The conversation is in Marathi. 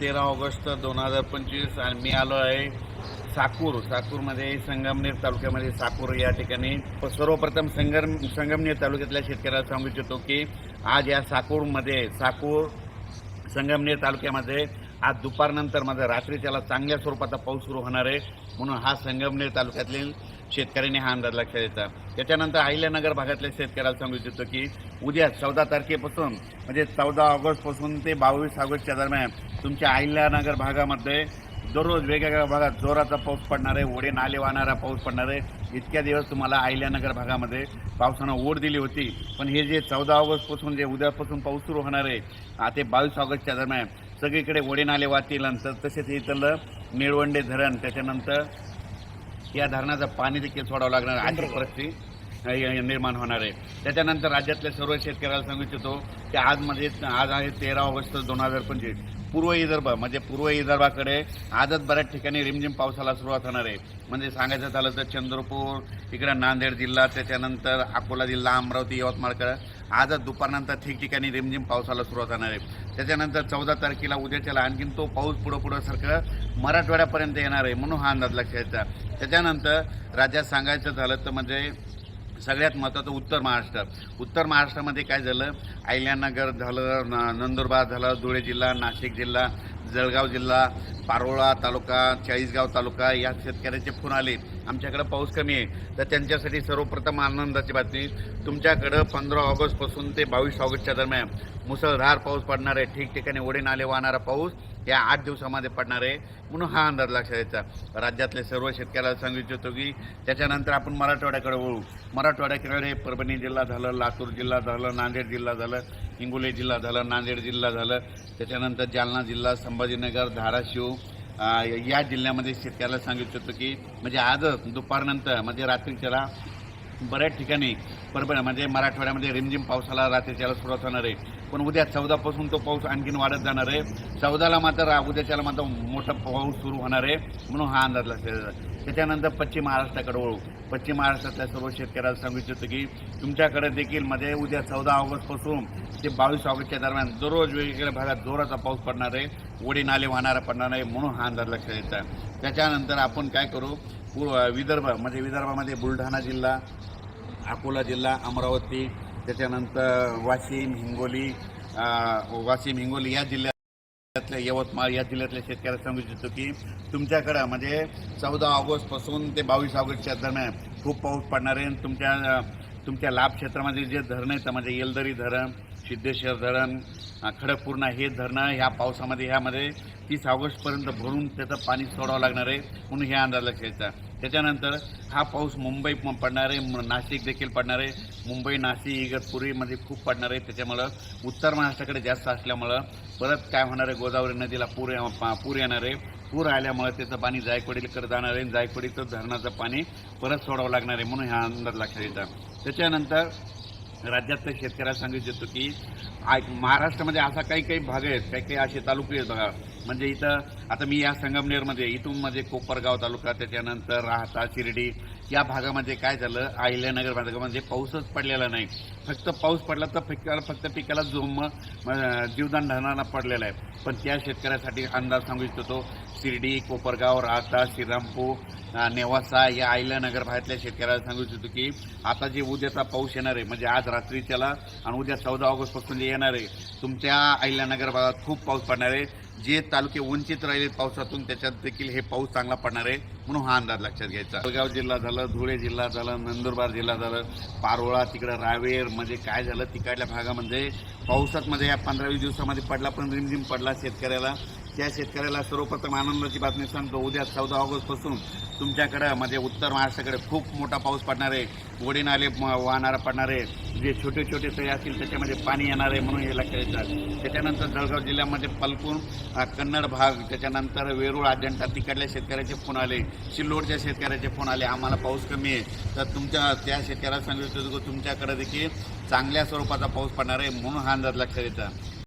तेरा ऑगस्ट दोन हजार पंचवीस आणि मी आलो आहे साकूर. साकूरमध्ये संगमनेर तालुक्यामध्ये साकूर या ठिकाणी. सर्वप्रथम संगम संगमनेर तालुक्यातल्या शेतकऱ्याला सांगू इच्छितो की आज या साकूरमध्ये साकूर संगमनेर तालुक्यामध्ये आज दुपारनंतरमध्ये रात्रीच्याला चांगल्या स्वरूपाचा पाऊस सुरू होणार आहे म्हणून हा संगमनेर तालुक्यातील शेतकऱ्यांनी हा अंदाज लक्षात येतात त्याच्यानंतर अहिल्यानगर भागातल्या शेतकऱ्याला सांगू इच्छितो की उद्या चौदा तारखेपासून म्हणजे चौदा ऑगस्टपासून ते बावीस ऑगस्टच्या दरम्यान तुमच्या अहिल्यानगर भागामध्ये दररोज वेगवेगळ्या भागात जोराचा पाऊस पडणार आहे ओढे नाले वाहणारा पाऊस पडणार आहे. इतक्या दिवस तुम्हाला अहिल्यानगर भागामध्ये पावसानं ओढ दिली होती. पण हे जे चौदा ऑगस्टपासून जे उद्यापासून पाऊस सुरू होणार आहे ते बावीस ऑगस्टच्या दरम्यान सगळीकडे ओढे नाले वाहतील नंतर तसेच इथलं निळवंडे धरण त्याच्यानंतर या धरणाचं पाणी देखील सोडावं लागणार अशी परिस्थिती निर्माण होणार आहे. त्याच्यानंतर राज्यातल्या सर्व शेतकऱ्याला सांगू इच्छितो की आज मध्ये आज आहे तेरा ऑगस्ट दोन हजार पंचवीस. पूर्व विदर्भ म्हणजे पूर्व विदर्भाकडे आजच बऱ्याच ठिकाणी रिमझिम पावसाला सुरुवात होणार आहे. म्हणजे सांगायचं झालं तर चंद्रपूर इकडं नांदेड जिल्हा त्याच्यानंतर अकोला जिल्हा अमरावती यवतमाळकडे आजच दुपारनंतर ठिकठिकाणी रिमझिम पावसाला सुरुवात होणार आहे. त्याच्यानंतर चौदा तारखेला उद्याच्याला आणखीन तो पाऊस पुढं पुढं सारखं मराठवाड्यापर्यंत येणार आहे म्हणून हा अंदाज लक्षात त्याच्यानंतर राज्यात सांगायचं झालं तर म्हणजे सगळ्यात महत्त्वाचं उत्तर महाराष्ट्र. उत्तर महाराष्ट्रामध्ये काय झालं? अहिल्यानगर झालं न- नंदुरबार झालं धुळे जिल्हा नाशिक जिल्हा जळगाव जिल्हा पारोळा तालुका चाळीसगाव तालुका या शेतकऱ्याचे फोन आले. आमच्याकडं पाऊस कमी आहे. तर त्यांच्यासाठी सर्वप्रथम आनंदाची बातमी. तुमच्याकडं पंधरा ऑगस्टपासून ते बावीस ऑगस्टच्या दरम्यान मुसळधार पाऊस पडणार आहे. ठिकठिकाणी ओढे नाले वाहणारा पाऊस या आठ दिवसामध्ये पडणार आहे म्हणून हा अंदाज लक्षात यायचा. राज्यातल्या सर्व शेतकऱ्याला सांगू इच्छितो की त्याच्यानंतर आपण मराठवाड्याकडे वळू. मराठवाड्याकडे परभणी जिल्हा झालं लातूर जिल्हा झालं नांदेड जिल्हा झालं. हिंगोली जिल्हा झालं नांदेड जिल्हा झालं त्याच्यानंतर जालना जिल्हा संभाजीनगर धाराशिव या जिल्ह्यामध्ये शेतकऱ्याला सांगू इच्छितो की म्हणजे आजच दुपारनंतर म्हणजे रात्रीच्याला बऱ्याच ठिकाणी परभणी म्हणजे मराठवाड्यामध्ये रिमझिम पावसाला रात्रीच्याला सुरुवात होणार आहे. पण उद्या चौदापासून तो पाऊस आणखीन वाढत जाणार आहे. चौदाला मात्र उद्याच्याला मात्र मोठा पाऊस सुरू होणार आहे म्हणून हा अंदाज लक्षात येतो. त्याच्यानंतर पश्चिम महाराष्ट्राकडे वळू. पश्चिम महाराष्ट्रातल्या सर्व शेतकऱ्याला सांगू इच्छितो की तुमच्याकडे देखील मध्ये उद्या चौदा ऑगस्टपासून ते बावीस ऑगस्टच्या दरम्यान दररोज वेगवेगळ्या भागात जोराचा पाऊस पडणार आहे. ओढी नाले वाहणारा पडणार आहे म्हणून हा अंदाज लक्षात येतात त्याच्यानंतर आपण काय करू? पूर्व विदर्भ म्हणजे विदर्भामध्ये बुलढाणा जिल्हा अकोला जिल्हा अमरावती त्याच्यानंतर वाशिम हिंगोली वाशिम हिंगोली या जिल्ह्यातल्या यवतमाळ या जिल्ह्यातल्या शेतकऱ्याला सांगू इच्छितो की तुमच्याकडं म्हणजे चौदा ऑगस्टपासून ते बावीस ऑगस्टच्या दरम्यान खूप पाऊस पडणार आहे. आणि तुमच्या तुमच्या लाभ क्षेत्रामध्ये जे धरणं आहेत म्हणजे येलदरी धरण सिद्धेश्वर धरण खडकपूर्णा हे धरणं ह्या पावसामध्ये ह्यामध्ये तीस ऑगस्टपर्यंत भरून त्याचं पाणी सोडावं लागणार आहे. म्हणून हे अंदाज लक्षात त्याच्यानंतर हा पाऊस मुंबई म- पडणार आहे नाशिक देखील पडणार आहे. मुंबई नाशिक इगतपुरीमध्ये खूप पडणार आहे. त्याच्यामुळं उत्तर महाराष्ट्राकडे जास्त असल्यामुळं परत काय होणार आहे गोदावरी नदीला पूर ये- पा- पूर येणार आहे. पूर आल्यामुळे त्याचं पाणी जायकवाडीकडे जाणार आहे. जायकवाडीचं धरणाचं पाणी परत सोडावं लागणार आहे म्हणून हा अंदाज लक्षात येतात त्याच्यानंतर राज्यातल्या शेतकऱ्याला सांगू इच्छितो की महाराष्ट्रामध्ये असा काही काही भाग आहेत काही काही असे तालुके आहेत बघा. म्हणजे इथं आता मी या संगमनेरमध्ये इथून म्हणजे कोपरगाव तालुका त्याच्यानंतर राहता शिर्डी या भागामध्ये काय झालं? अहिल्यानगर भागामध्ये पाऊसच पडलेला नाही. फक्त पाऊस पडला तर पिकाला फक्त पिकाला जोम जीवदान धरणारा पडलेला आहे. पण त्या शेतकऱ्यासाठी अंदाज सांगू इच्छितो शिर्डी कोपरगाव राहता श्रीरामपूर नेवासा या अहिल्यानगर भागातल्या शेतकऱ्याला सांगू इच्छितो की आता जे उद्याचा पाऊस येणार आहे म्हणजे आज रात्री त्याला आणि उद्या चौदा ऑगस्टपासून जे येणार आहे तुमच्या अहिल्यानगर भागात खूप पाऊस पडणार आहे. जे तालुके वंचित राहिले पावसातून त्याच्यात देखील हे पाऊस चांगला पडणार आहे म्हणून हा अंदाज लक्षात घ्यायचा. जळगाव जिल्हा झालं धुळे जिल्हा झालं नंदुरबार जिल्हा झालं पारोळा तिकडं रावेर म्हणजे काय झालं तिकडल्या भागामध्ये पावसात मध्ये या पंधरा वीस दिवसामध्ये पडला पण रिमझिम पडला शेतकऱ्याला. त्या शेतकऱ्याला सर्वप्रथम आनंदाची बातमी सांगतो. उद्या चौदा ऑगस्टपासून तुमच्याकडं म्हणजे उत्तर महाराष्ट्राकडे खूप मोठा पाऊस पडणार आहे. ओढी नाले वाहणारा पडणार आहे. जे छोटे छोटे तळे असतील त्याच्यामध्ये पाणी येणार आहे म्हणून हे लक्षात येतात त्याच्यानंतर जळगाव जिल्ह्यामध्ये पलकून कन्नड भाग त्याच्यानंतर वेरूळ अजंठा तिकडल्या शेतकऱ्याचे फोन आले. सिल्लोडच्या शेतकऱ्याचे फोन आले. आम्हाला पाऊस कमी आहे. तर तुमच्या त्या शेतकऱ्याला सांगितलं की तुमच्याकडे देखील चांगल्या स्वरूपाचा पाऊस पडणार आहे म्हणून हा अंदाज लक्षात येतात